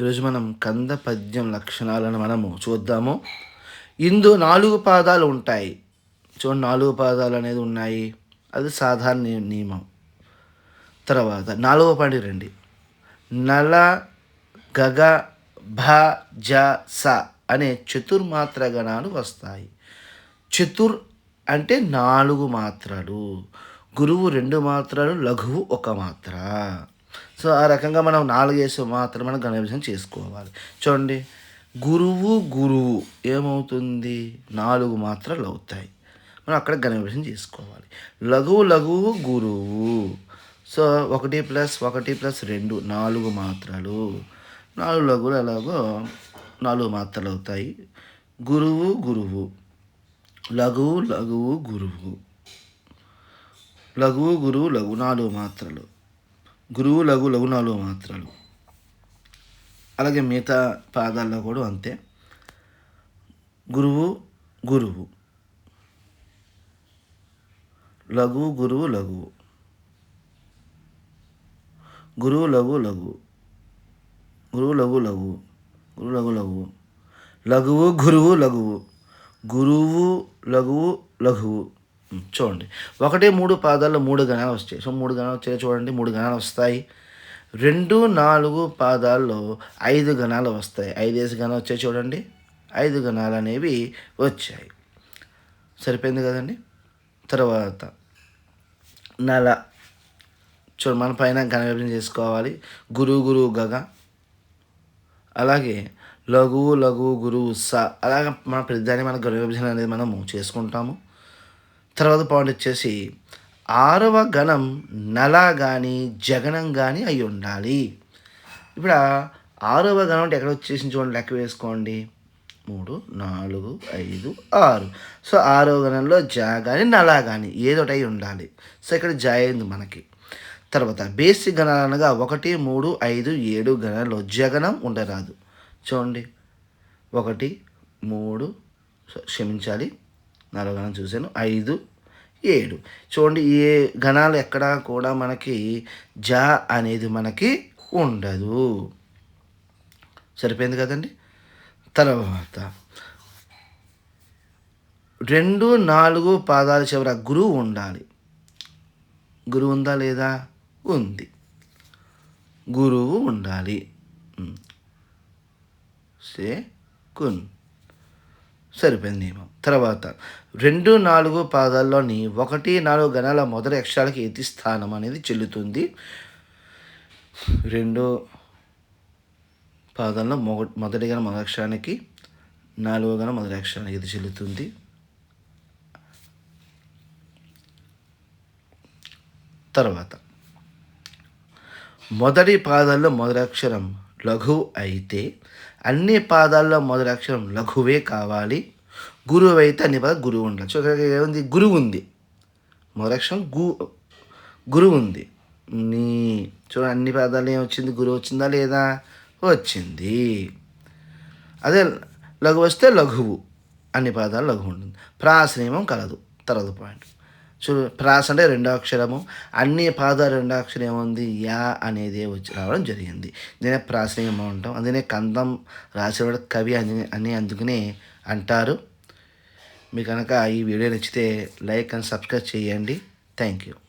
ఈరోజు మనం కంద పద్యం లక్షణాలను మనము చూద్దాము. ఇందు నాలుగు పాదాలు ఉంటాయి. చూడండి నాలుగు పాదాలు అనేది ఉన్నాయి. అది సాధారణ నియమం. తర్వాత నాలుగవ పాయింట్ రండి. నల గగ భ జ స అనే చతుర్మాత్ర గణాలు వస్తాయి. చతుర్ అంటే నాలుగు మాత్రలు. గురువు రెండు మాత్రలు లఘువు ఒక మాత్ర. సో ఆ రకంగా మనం నాలుగేసి మాత్రం మనం గణవిజయం చేసుకోవాలి. చూడండి గురువు గురువు ఏమవుతుంది? నాలుగు మాత్రలు అవుతాయి. మనం అక్కడ గణవిజయం చేసుకోవాలి. లఘువు లఘువు గురువు. సో ఒకటి ప్లస్ ఒకటి ప్లస్ రెండు నాలుగు మాత్రలు. నాలుగు లఘువులు ఎలాగో నాలుగు మాత్రలు అవుతాయి. గురువు గురువు. లఘువు లఘువు గురువు. లఘువు గురువు లఘు నాలుగు మాత్రలు. గురువు లఘు లఘు నాలుగు మాత్రలు. అలాగే మిగతా పాదాల్లో కూడా అంతే. గురువు గురువు. లఘు గురువు లఘు. గురువు లఘు లఘు. గురువు లఘు లఘు. గురువు లఘు లఘు. లఘువు గురువు లఘువు. గురువు లఘువు లఘువు. చూడండి. ఒకటి మూడు పాదాల్లో మూడు గణాలు వస్తాయి. సో మూడు గణాలు వచ్చాయి చూడండి. మూడు గణాలు వస్తాయి. రెండు నాలుగు పాదాల్లో ఐదు గణాలు వస్తాయి. ఐదేసి గణాలు వచ్చాయి చూడండి. ఐదు గణాలు అనేవి వచ్చాయి. సరిపోయింది కదండి? తర్వాత నల చూ మన పైన గణవిభజన చేసుకోవాలి. గురువు గురువు గగ. అలాగే లఘువు లఘువు గురువు స. అలాగే మన ప్రతిదాన్ని మన గణ విభజన అనేది మనము చేసుకుంటాము. తర్వాత పాయింట్ వచ్చేసి ఆరవ గణం నల కానీ జగనం కానీ అయి ఉండాలి. ఇప్పుడు ఆరవ గణం అంటే ఎక్కడ వచ్చేసి చూడండి లెక్క వేసుకోండి. మూడు నాలుగు ఐదు ఆరు. సో ఆరవ గణంలో జా కానీ నలా కానీ ఏదో ఒకటి అయి ఉండాలి. సో ఇక్కడ జా అయింది మనకి. తర్వాత బేసిక్ గణాలు అనగా ఒకటి మూడు ఐదు ఏడు గణాల్లో జగనం ఉండరాదు. చూడండి. ఒకటి మూడు సో క్షమించాలి. నాలుగు గణం చూశాను. ఐదు ఏడు. చూడండి ఏ గణాలు ఎక్కడా కూడా మనకి జ అనేది మనకి ఉండదు. సరిపోయింది కదండి? తర్వాత రెండు నాలుగు పాదాల చివర గురువు ఉండాలి. గురువు ఉందా లేదా? ఉంది. గురువు ఉండాలి. సే కున్. సరిపోయింది నియమం. తర్వాత రెండు నాలుగు పాదాల్లోని ఒకటి నాలుగు గణాల మొదటి అక్షరాలకి ఎతి స్థానం అనేది చెల్లుతుంది. రెండు పాదాల్లో మొగ మొదటి గణ మొదటి అక్షరానికి నాలుగో గణ మొదటి అక్షరానికి ఇది చెల్లుతుంది. తర్వాత మొదటి పాదాల్లో మొదటి అక్షరం లఘు అయితే అన్ని పాదాల్లో మొదటి అక్షరం లఘువే కావాలి. గురువు అయితే అన్ని పద గురువు ఉండాలి సో ఏముంది? గురువు ఉంది. మొదటి అక్షరం గు గురువు ఉంది. నీ చూడ అన్ని పాదాలు ఏమొచ్చింది? గురువు వచ్చిందా లేదా? వచ్చింది. అదే లఘు వస్తే లఘువు. అన్ని పదాలు లఘువు ఉంటుంది. ప్రాస కలదు. తర్వాత పాయింట్. చూ ప్రాస అంటే రెండో అక్షరము అన్ని పాదాలు రెండో అక్షరం ఏముంది యా అనేది వచ్చి రావడం జరిగింది. దీనే ప్రాస ఉంటాం అందుకనే కందం రాసేవాడు కవి అని అని అందుకనే అంటారు. మీకు కనుక ఈ వీడియో నచ్చితే లైక్ అండ్ సబ్స్క్రైబ్ చేయండి. Thank you.